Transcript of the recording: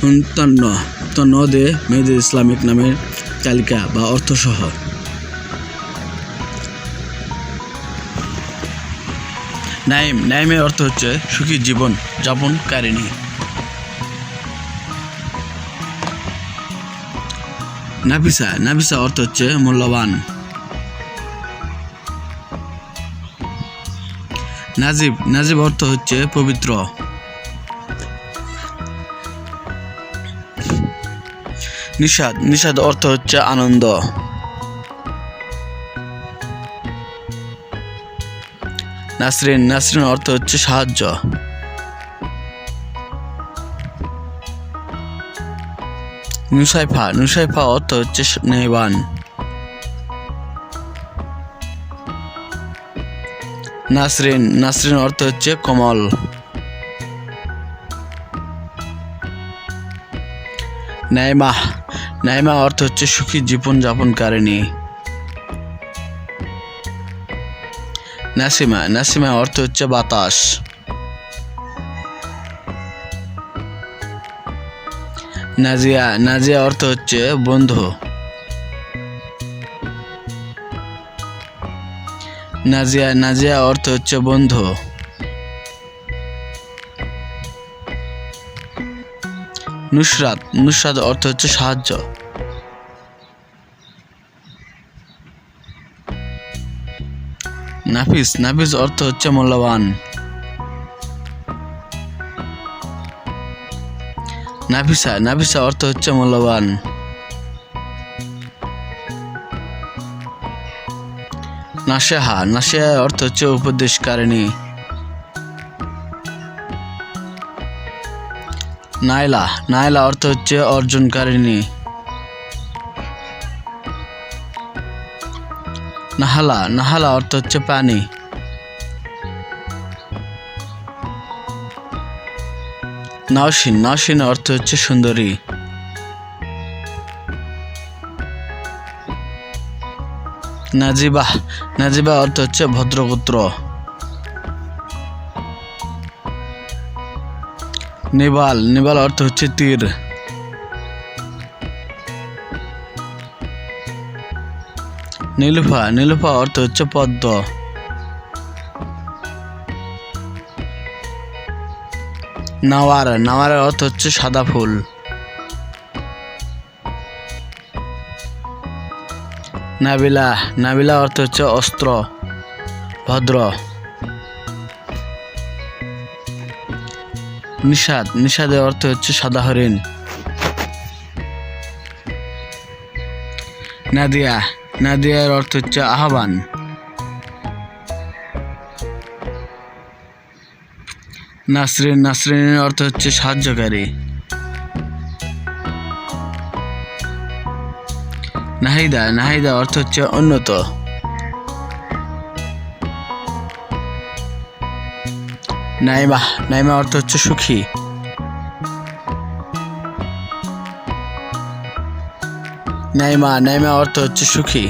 তন্ন তন্ন দে মেহেদি ইসলামিক নামের তালিকা বা অর্থসহ নাইম, নাইমের অর্থ হচ্ছে সুখী জীবন যাপন যাপনকারিণী। নাফিসা নাফিসা অর্থ হচ্ছে মূল্যবান। নাজিব নাজিব অর্থ হচ্ছে পবিত্র। নিষাদ নিষাদ অর্থ হচ্ছে আনন্দ। নাসরিন নাসরিন অর্থ হচ্ছে সাহায্য। নুসাইফা নুসাইফা অর্থ হচ্ছে স্নেহবান নাসরিন নাসরিন অর্থ হচ্ছে কমল। নাইমা নাইমা, অর্থ হচ্ছে সুখী জীবন যাপনকারিণী নাসিমা নাসিমা, অর্থ হচ্ছে বাতাস। নাজিয়া নাজিয়া, অর্থ হচ্ছে বন্ধু। নাজিয়া নাজিয়া, অর্থ হচ্ছে বন্ধু। নুসরাত। নুসরাত অর্থ হচ্ছে সাহায্য। নাফিস। নাফিস অর্থ হচ্ছে মূল্যবান। নাফিসা। নাফিসা অর্থ হচ্ছে মূল্যবান। নাশেহা নাশেহা অর্থ হচ্ছে উপদেশকারিণী। নাইলা নাইলা অর্থ হচ্ছে অর্জনকারিণী। নাহালা নাহালা অর্থ হচ্ছে পানি নওশিন নওশিন অর্থ হচ্ছে সুন্দরী। নাজিবাহ নাজিবা অর্থ হচ্ছে ভদ্রপুত্র। নেবাল নেবাল অর্থ হচ্ছে তীর। নীলুফা নীলুফা অর্থ হচ্ছে পদ্ম। নাওয়ার নাওয়ারের অর্থ হচ্ছে সাদা ফুল। নাবিলা নাবিলা অর্থ হচ্ছে অস্ত্র, ভদ্র। নিষাদ। নিষাদের অর্থ হচ্ছে সাদা হরিণ। নাদিয়া। নাদিয়ার অর্থ হচ্ছে আহ্বান। নাসরিন। নাসরিনের অর্থ হচ্ছে সাহায্যকারী। নাহিদা। নাহিদা অর্থ হচ্ছে উন্নত। নাইমা নাইমা অর্থ হচ্ছে সুখী। নাইমা নাইমা অর্থ হচ্ছে সুখী।